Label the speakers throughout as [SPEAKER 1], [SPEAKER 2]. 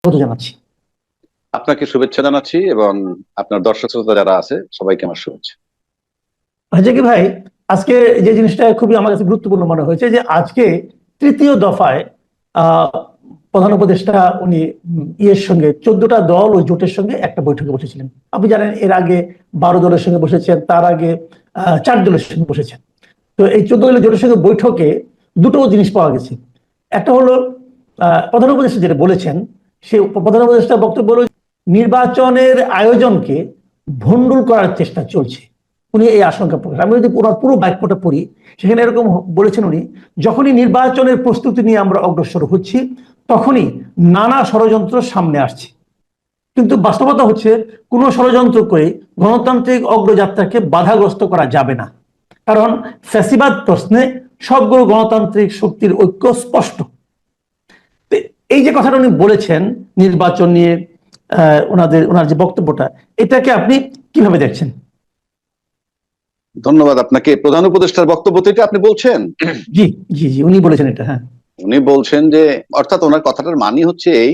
[SPEAKER 1] স্বাগত জানাচ্ছি।
[SPEAKER 2] আপনাকে শুভেচ্ছা জানাচ্ছি এবং আপনার দর্শক শ্রোতা যারা আছে সবাইকে আমার শুভেচ্ছা।
[SPEAKER 1] হাজাকি ভাই আজকে যে জিনিসটা খুবই আমার কাছে গুরুত্বপূর্ণ মনে হয়েছে যে আজকে তৃতীয় দফায় প্রধান উপদেষ্টা উনি ইয়ের সঙ্গে চোদ্দটা দল ও জোটের সঙ্গে একটা বৈঠকে বসেছিলেন। আপনি জানেন এর আগে বারো দলের সঙ্গে বসেছেন তার আগে আহ, চার দলের সঙ্গে বসেছেন। তো এই চোদ্দ দলের জোটের সঙ্গে বৈঠকে দুটো জিনিস পাওয়া গেছে। একটা হলো আহ, প্রধান উপদেষ্টা যেটা বলেছেন সে প্রধান উপদেষ্টা বক্তব্য হলো নির্বাচনের আয়োজনকে ভণ্ডুল করার চেষ্টা চলছে। উনি এই আশঙ্কা প্রকাশ আমি যদি ওনার পুরো বাক্যটা পড়ি, সেখানে এরকম বলেছেন উনি, যখনই নির্বাচনের প্রস্তুতি নিয়ে আমরা অগ্রসর হচ্ছি, তখনই নানা ষড়যন্ত্র সামনে আসছে। কিন্তু বাস্তবতা হচ্ছে, কোনো ষড়যন্ত্র করে গণতান্ত্রিক অগ্রযাত্রাকে বাধাগ্রস্ত করা যাবে না। কারণ ফ্যাসিবাদ প্রশ্নে সবগুলো গণতান্ত্রিক শক্তির ঐক্য স্পষ্ট। এই যে কথাটা উনি বলেছেন নির্বাচন নিয়ে ওনাদের ওনার যে বক্তব্যটা এটাকে আপনি কীভাবে দেখছেন?
[SPEAKER 2] ধন্যবাদ আপনাকে। প্রধান উপদেষ্টার বক্তব্য থেকে আপনি বলছেন?
[SPEAKER 1] জি জি জি উনি বলেছেন এটা হ্যাঁ।
[SPEAKER 2] উনি বলছেন যে অর্থাৎ ওনার কথাটার মানি হচ্ছে এই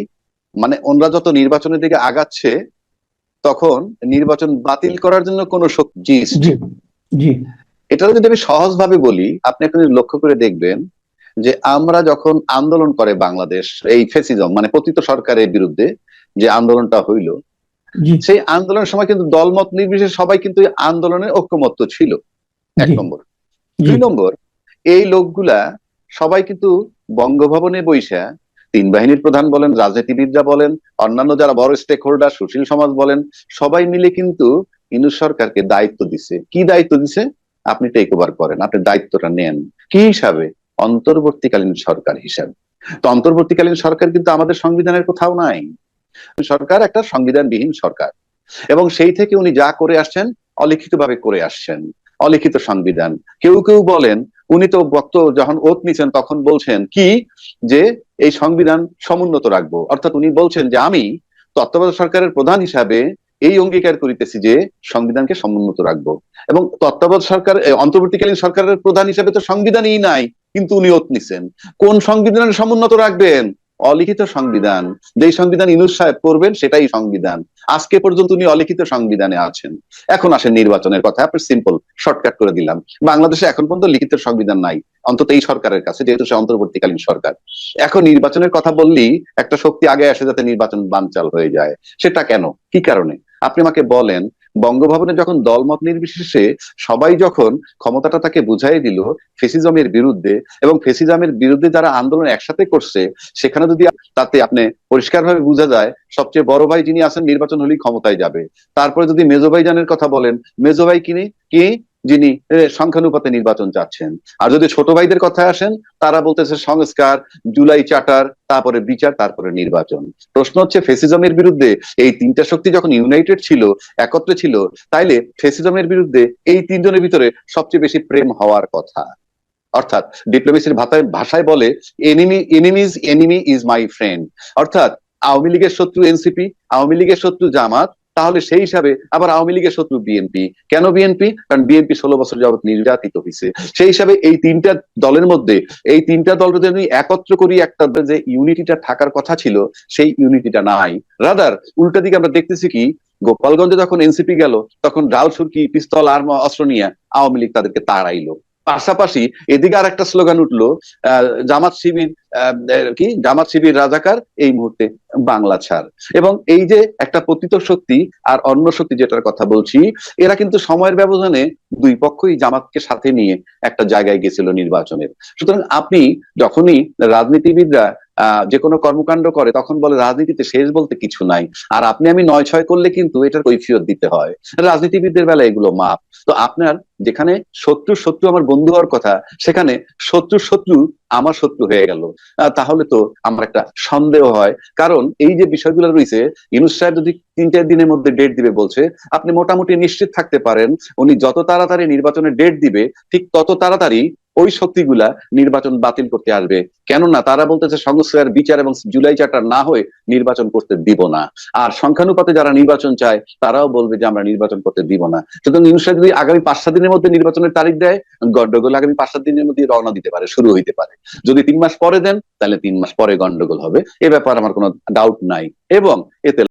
[SPEAKER 2] মানে ওনারা যত নির্বাচনের দিকে আগাচ্ছে তখন নির্বাচন বাতিল করার জন্য কোন শক্তি এটা যদি আমি সহজভাবে বলি আপনি এখন যদি লক্ষ্য করে দেখবেন যে আমরা যখন আন্দোলন করে বাংলাদেশ এই ফেসিজম মানে পতিত সরকারের বিরুদ্ধে যে আন্দোলনটা হইল সেই আন্দোলনের সময় কিন্তু দলমত নির্বিশেষে সবাই কিন্তু আন্দোলনের ঐক্যমত্য ছিল। এক নম্বর। দুই নম্বর এই লোকগুলা সবাই কিন্তু বঙ্গভবনে বৈশা তিন বাহিনীর প্রধান বলেন রাজনীতিবিদরা বলেন অন্যান্য যারা বড় স্টেক হোল্ডার সুশীল সমাজ বলেন সবাই মিলে কিন্তু ইনু সরকারকে দায়িত্ব দিছে। কি দায়িত্ব দিছে? আপনি টেক ওভার করেন আপনি দায়িত্বটা নেন। কি হিসাবে? অন্তর্বর্তীকালীন সরকার হিসাবে। তো অন্তর্বর্তীকালীন সরকার কিন্তু আমাদের সংবিধানের কোথাও নাই। সরকার একটা সংবিধানবিহীন সরকার। এবং সেই থেকে উনি যা করে আসছেন অলিখিত ভাবে করে আসছেন। অলিখিত সংবিধান। কেউ কেউ বলেন, উনি তো বক্ত যখন ওত নিছেন, তখন বলছেন কি? যে এই সংবিধান সমুন্নত রাখব। অর্থাৎ উনি বলছেন যে আমি তত্ত্বাবধায়ক সরকারের প্রধান হিসাবে এই অঙ্গীকার করিতেছি যে সংবিধানকে সমুন্নত রাখব। এবং তত্ত্বাবধায়ক সরকার অন্তর্বর্তীকালীন সরকারের প্রধান হিসাবে তো সংবিধানই নাই। কিন্তু উনি ওত নিছেন। কোন সংবিধানের সমুন্নত রাখবেন? অলিখিত সংবিধান। যেই সংবিধান ইনুস সাহেব করবেন, সেটাই সংবিধান। আজকে পর্যন্ত উনি অলিখিত সংবিধানে আছেন। এখন আসেন নির্বাচনের কথা আপনি সিম্পল শর্টকাট করে দিলাম। বাংলাদেশে এখন পর্যন্ত লিখিত সংবিধান নাই, অন্তত এই সরকারের কাছে, যেহেতু সে অন্তর্বর্তীকালীন সরকার। এখন নির্বাচনের কথা বললেই একটা শক্তি আগে আসে যাতে নির্বাচন বানচাল হয়ে যায়। সেটা কেন? কি কারণে? আপনি আমাকে বলেন বঙ্গভবনে যখন দলমত নির্বিশেষে সবাই যখন ক্ষমতাটা তাকে বুঝাই দিল ফেসিজমের বিরুদ্ধে এবং ফেসিজমের বিরুদ্ধে যারা আন্দোলন একসাথে করছে, সেখানে যদি তাতে আপনি পরিষ্কারভাবে বোঝা যায়, সবচেয়ে বড় ভাই যিনি আসেন নির্বাচন হলেই ক্ষমতায় যাবে। তারপরে যদি মেজো ভাইজানের কথা বলেন, মেজো ভাই কিনি, কি? যিনি সংখ্যানুপাতে নির্বাচন চাচ্ছেন। আর যদি ছোট ভাইদের কথায় আসেন, তারা বলতেছে সংস্কার, জুলাই চার্টার তারপরে বিচার, তারপরে নির্বাচন। প্রশ্ন হচ্ছে, ফেসিজমের বিরুদ্ধে এই তিনটা শক্তি যখন ইউনাইটেড ছিল, একত্রে ছিল, তাইলে ফেসিজমের বিরুদ্ধে এই তিনজনের ভিতরে সবচেয়ে বেশি প্রেম হওয়ার কথা। অর্থাৎ ডিপ্লোমেসির ভাষায় ভাষায় বলে enemy enemies enemy is my friend অর্থাৎ আওয়ামী লীগের শত্রু এনসিপি, আওয়ামী লীগের শত্রু জামাত তাহলে সেই হিসাবে আবার আওয়ামী লীগের শত্রু বিএনপি কেন বিএনপি কারণ বিএনপি ষোলো বছর যাবত নির্যাতিত হয়েছে। সেই হিসাবে এই তিনটা দলের মধ্যে, এই তিনটা দল যদি একত্র করি, একটা যে ইউনিটিটা থাকার কথা ছিল, সেই ইউনিটিটা নাই। রাদার উল্টা দিকে আমরা দেখতেছি কি, গোপালগঞ্জে যখন এনসিপি গেল, তখন ডাল সুরকি পিস্তল আর অস্ত্র নিয়ে আওয়ামী লীগ তাদেরকে তাড়াইলো। পাশাপাশি এদিকে আর একটা স্লোগান উঠল জামাত শিবির কি? জামাত শিবির রাজাকার, এই মুহূর্তে বাংলা ছাড়। এবং এই যে একটা পতিত শক্তি আর অন্য শক্তি যেটার কথা বলছি, এরা কিন্তু সময়ের ব্যবধানে দুই পক্ষই জামাতকে সাথে নিয়ে একটা জায়গায় গেছিল নির্বাচনের। সুতরাং আপনি যখনই রাজনীতিবিদরা যে কোনো কর্মকাণ্ড করে, তখন বলে রাজনীতিতে শেষ বলতে কিছু নাই। আর আপনি আমি নয় ছয় করলে কিন্তু এটার কৈফিয়ত দিতে হয়। রাজনীতিবিদদের বেলা এগুলো মাপ। তো আপনার যেখানে শত্রু শত্রু আমার বন্ধু হওয়ার কথা, সেখানে শত্রু শত্রু আমার শত্রু হয়ে গেল। তাহলে তো আমার একটা সন্দেহ হয়। কারণ এই যে বিষয়গুলো রয়েছে ইনুস সাহেব যদি তিনটে দিনের মধ্যে ডেট দিবে বলছে, আপনি মোটামুটি নিশ্চিত থাকতে পারেন, উনি যত তাড়াতাড়ি নির্বাচনের ডেট দিবে, ঠিক তত তাড়াতাড়ি ওই শক্তিগুলা নির্বাচন বাতিল করতে আসবে। কেননা তারা বলতেছে সংস্কার, বিচার এবং জুলাই চার্টার না হয়ে নির্বাচন করতে দিব না। আর সংখ্যানুপাতে যারা নির্বাচন চায়, তারাও বলবে যে আমরা নির্বাচন করতে দিব না। সুতরাং ইউনুস যদি আগামী পাঁচ সাত দিনের মধ্যে নির্বাচনের তারিখ দেয়, গন্ডগোল আগামী পাঁচ সাত দিনের মধ্যে রওনা দিতে পারে, শুরু হইতে পারে। যদি তিন মাস পরে দেন, তাহলে তিন মাস পরে গন্ডগোল হবে। এ ব্যাপার আমার কোনো ডাউট নাই। এবং এতে